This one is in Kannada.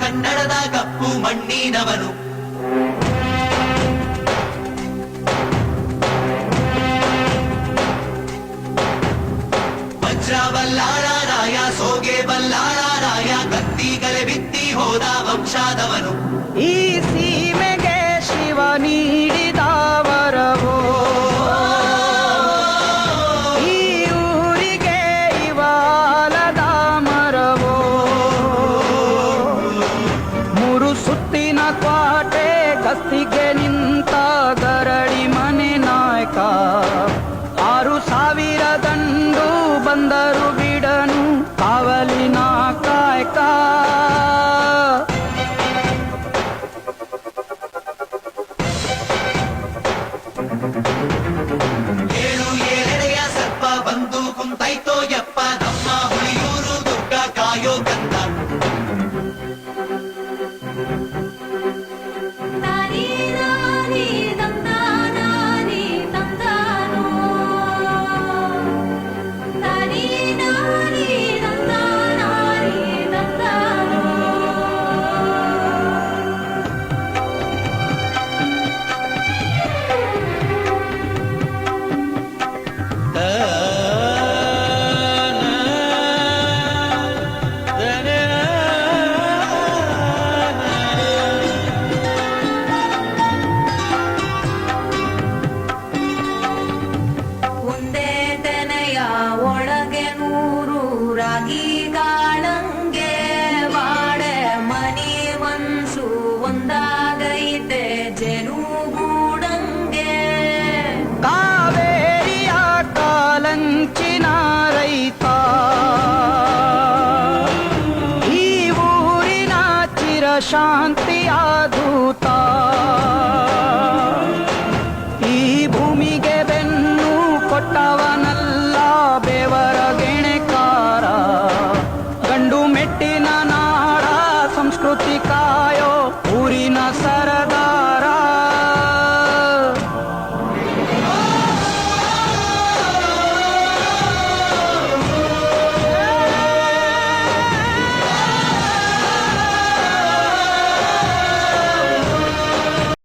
ಕನ್ನಡದ ಕಪ್ಪು ಮಣ್ಣಿನವನು. ವಜ್ರ ರಾಯ ಸೋಗೆ ಬಲ್ಲಾಳರಾಯ ಕತ್ತಿಗಲೆ ಬಿತ್ತಿ ಹೋದ ವಂಶಾದವನು. ಈ ಗಸ್ತಿಗೆ ನಿಂತ ಗರಡಿ ಮನೆ ನಾಯಕ. ಆರು ಸಾವಿರ ದಂಡು ಬಂದರು ಬಿಡನು ಕಾವಲಿನ ಕಾಯಕ. ಏಳು ಏಳೆಡೆಯ ಸರ್ಪ ಬಂದು ಕುಂತೈತೋ పెంచినారైతా ఈ ఊరిన చిరశాంతి ఆధూతా